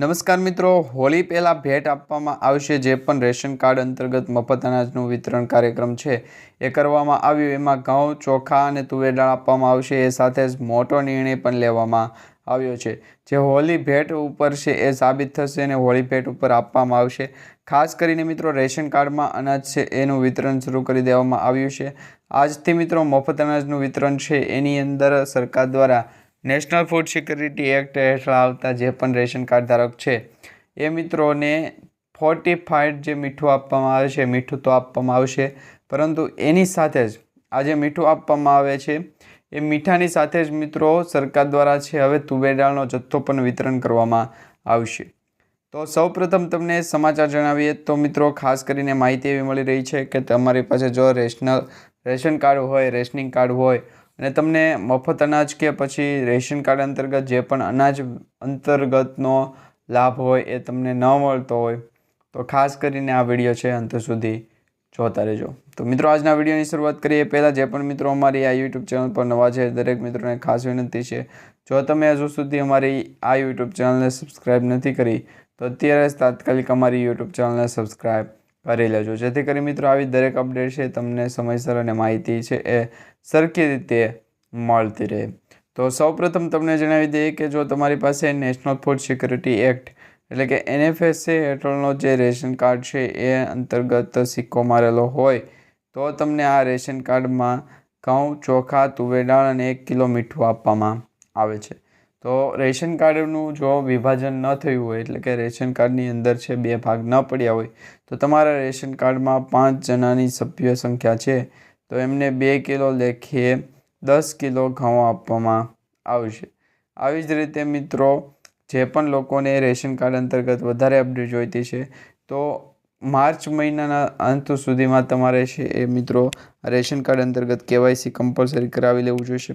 નમસ્કાર મિત્રો, હોળી પહેલાં ભેટ આપવામાં આવશે જે પણ રેશન કાર્ડ અંતર્ગત મફત અનાજનું વિતરણ કાર્યક્રમ છે એ કરવામાં આવ્યું. એમાં ઘઉં, ચોખા અને તુવેરદાળ આપવામાં આવશે. એ સાથે જ મોટો નિર્ણય પણ લેવામાં આવ્યો છે. જે હોળી ભેટ ઉપર છે એ સાબિત થશે અને હોળી ભેટ ઉપર આપવામાં આવશે. ખાસ કરીને મિત્રો, રેશન કાર્ડમાં અનાજ છે એનું વિતરણ શરૂ કરી દેવામાં આવ્યું છે. આજથી મિત્રો, મફત અનાજનું વિતરણ છે એની અંદર સરકાર દ્વારા નેશનલ ફૂડ સિક્યુરિટી એક્ટ હેઠળ આવતા જે પણ રેશન કાર્ડ ધારક છે, એ મિત્રોને ફોર્ટિફાઈડ જે મીઠું આપવામાં આવે છે, મીઠું તો આપવામાં આવશે, પરંતુ એની સાથે જ આ જે મીઠું આપવામાં આવે છે, એ મીઠાની સાથે જ મિત્રો સરકાર દ્વારા છે, હવે તુવેરાળનો જથ્થો પણ વિતરણ કરવામાં આવશે. તો સૌપ્રથમ તમને સમાચાર જણાવીએ, તો મિત્રો ખાસ કરીને માહિતી એવી મળી રહી છે કે તમારી પાસે જો રેશનલ, રેશન કાર્ડ હોય, રેશનિંગ કાર્ડ હોય અને તમને મફત અનાજ કે પછી રેશન કાર્ડ અંતર્ગત જે પણ અનાજ અંતર્ગતનો લાભ હોય એ તમને ન મળતો હોય, તો ખાસ કરીને આ વીડિયો છે અંત સુધી જોતા રહેજો. તો મિત્રો, આજના વિડીયોની શરૂઆત કરીએ. પહેલાં જે પણ મિત્રો અમારી આ યુટ્યુબ ચેનલ પર નવા છે, દરેક મિત્રોને ખાસ વિનંતી છે, જો તમે હજુ સુધી અમારી આ યુટ્યુબ ચેનલને સબસ્ક્રાઈબ નથી કરી, તો અત્યારે તાત્કાલિક અમારી યુટ્યુબ ચેનલને સબસ્ક્રાઈબ કરી લેજો. જેથી કરી મિત્રો, આવી દરેક અપડેટ છે તમને સમયસર અને માહિતી છે એ સરખી રીતે મળતી રહે. તો સૌપ્રથમ તમને જણાવી દઈએ કે જો તમારી પાસે નેશનલ ફૂડ સિક્યુરિટી એક્ટ એટલે કે એનએફએસએ હેઠળનો જે રેશન કાર્ડ છે એ અંતર્ગત સિક્કો મારેલો હોય, તો તમને આ રેશન કાર્ડમાં ઘઉં, ચોખા, તુવેર અને એક કિલો મીઠું આપવામાં આવે છે. તો રેશન કાર્ડનું જો વિભાજન ન થયું હોય, એટલે કે રેશન કાર્ડની અંદર છે બે ભાગ ન પડ્યા હોય, તો તમારા રેશન કાર્ડમાં પાંચ જણાની સભ્ય સંખ્યા છે. તો એમને બે કિલો લેખીએ દસ કિલો ઘઉં આપવામાં આવશે. આવી જ રીતે મિત્રો, જે પણ લોકોને રેશન કાર્ડ અંતર્ગત વધારે અપડેટ જોઈતી છે, તો માર્ચ મહિનાના અંત સુધીમાં તમારે છે એ મિત્રો રેશન કાર્ડ અંતર્ગત કેવાયસી કમ્પલસરી કરાવી લેવું જોઈશે.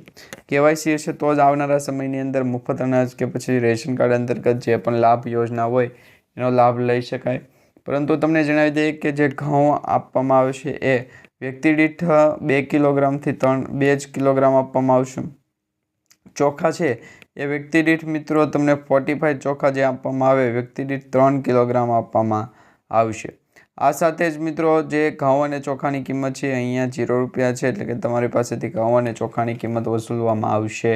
કેવાયસી હશે તો જ આવનારા સમયની અંદર મફત અનાજ કે પછી રેશન કાર્ડ અંતર્ગત જે પણ લાભ યોજના હોય એનો લાભ લઈ શકાય. પરંતુ તમને જણાવી દઈએ કે જે ઘઉં આપવામાં આવશે એ વ્યક્તિ દીઠ બે કિલોગ્રામથી ત્રણ, બે જ કિલોગ્રામ આપવામાં આવશે. ચોખા છે એ વ્યક્તિ દીઠ મિત્રો તમને ફોર્ટી ફાઇવ ચોખા જે આપવામાં આવે, વ્યક્તિ દીઠ ત્રણ કિલોગ્રામ આપવામાં આવશે. આ સાથે જ મિત્રો જે ઘઉં અને ચોખાની કિંમત છે અહીંયા જીરો રૂપિયા છે, એટલે કે તમારી પાસેથી ઘઉં અને ચોખાની કિંમત વસૂલવામાં આવશે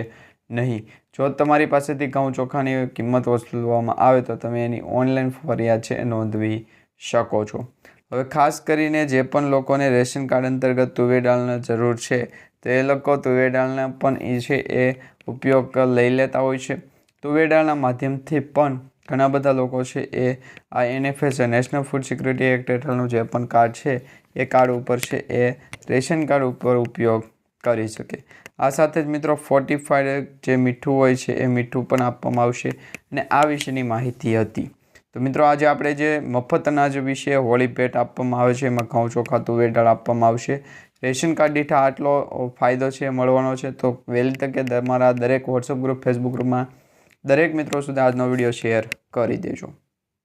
નહીં. જો તમારી પાસેથી ઘઉં, ચોખાની કિંમત વસૂલવામાં આવે તો તમે એની ઓનલાઈન ફરિયાદ છે નોંધવી શકો છો. હવે ખાસ કરીને જે પણ લોકોને રેશન કાર્ડ અંતર્ગત તુવેર દાળની જરૂર છે, તો એ લોકો તુવેર દાળના પણ એ છે એ ઉપયોગ લઈ લેતા હોય છે. તુવેર દાળના માધ્યમથી પણ ઘણા બધા લોકો છે એ આ NFS national food security act હેઠળનું જે પણ કાર્ડ છે, એ કાર્ડ ઉપર છે, એ રેશન કાર્ડ ઉપર ઉપયોગ કરી શકે. આ સાથે જ મિત્રો ફોર્ટિફાઈડ જે મીઠું હોય છે, એ મીઠું પણ આપવામાં આવશે અને આ વિશેની માહિતી હતી. તો મિત્રો આજે આપણે જે મફત અનાજ વિશે હોળી ભેટ આપવામાં આવે છે, એમાં ઘઉં ચોખા તુવેર આપવામાં આવશે. રેશન કાર્ડ દીઠ આટલો ફાયદો છે મળવાનો છે. તો વહેલી તકે તમારા દરેક વોટ્સઅપ ગ્રુપ ફેસબુક ગ્રુપમાં દરેક મિત્રો સુધી આજનો વીડિયો શેર કરી દેજો.